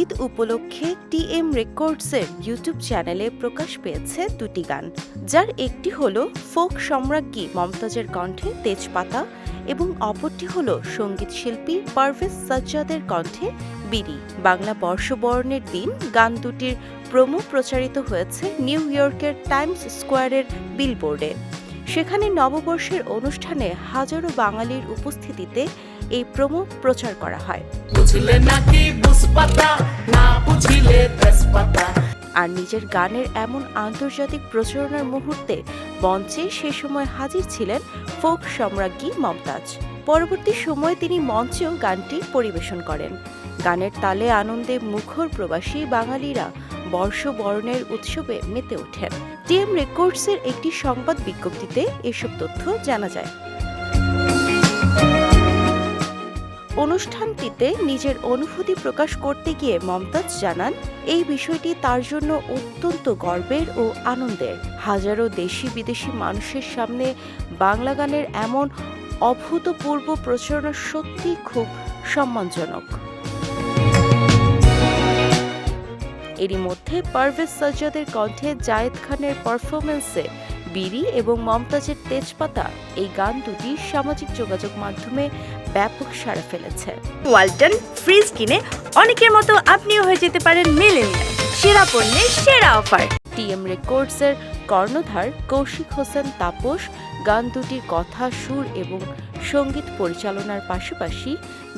ঈদ উপলক্ষে TM রেকর্ডসের YouTube চ্যানেলে প্রকাশ পেয়েছে দুটি গান, যার একটি হল ফোক সম্রাজ্ঞী মমতাজের কণ্ঠে তেজপাতা এবং অপরটি হল সংগীত শিল্পী পারভেজ সাজ্জাদের কণ্ঠে বিড়ি। বাংলা বর্ষবরণের দিন গান দুটির প্রোমো প্রচারিত হয়েছে নিউ ইয়র্কের টাইমস স্কোয়ারের বিলবোর্ডে। সেখানে নববর্ষের অনুষ্ঠানে হাজারো বাঙালির উপস্থিতিতে এই প্রোমো প্রচার করা হয়। আর নিজের গানের এমন আন্তর্জাতিক প্রচারণার মুহূর্তে মঞ্চে সে সময় হাজির ছিলেন ফোক সম্রাজ্ঞী মমতাজ। পরবর্তী সময়ে তিনি মঞ্চেও গানটি পরিবেশন করেন। গানের তালে আনন্দে মুখর প্রবাসী বাঙালিরা বর্ষবরণের উৎসবে মেতে ওঠেন। টিএম রেকর্ডসের একটি সংবাদ বিজ্ঞপ্তিতে এসব তথ্য জানা যায়। অনুষ্ঠানটিতে নিজের অনুভূতি প্রকাশ করতে গিয়ে মমতাজ জানান, এই বিষয়টি তার জন্য অত্যন্ত গর্বের ও আনন্দের। হাজারো দেশি বিদেশি মানুষের সামনে বাংলা গানের এমন অভূতপূর্ব প্রচারণা সত্যি খুব সম্মানজনক। এরই মধ্যে পারভেজ সাজ্জাদের কণ্ঠে জায়েদ খানের পারফরমেন্সে বিড়ি এবং মমতাজের তেজপাতা এই গান দুটি সামাজিক যোগাযোগ মাধ্যমে ব্যাপক সাড়া ফেলেছে। ওয়ালটন ফ্রিজ কিনে অনেকের মতো আপনিও হয়ে যেতে পারেন মিলেনিয়াল। সেরা পণ্যের সেরা অফার। টিএম রেকর্ডসের কর্ণধার কৌশিক হোসেন তাপস গান দুটির কথা সুর এবং সংগীত পরিচালনার পাশাপাশি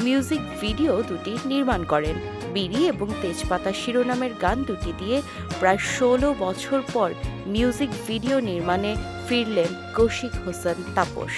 মিউজিক ভিডিও দুটি নির্মাণ করেন। বিড়ি এবং তেজপাতা শিরোনামের গান দুটি দিয়ে প্রায় ষোলো বছর পর মিউজিক ভিডিও নির্মাণে ফিরলেন কৌশিক হোসেন তাপস।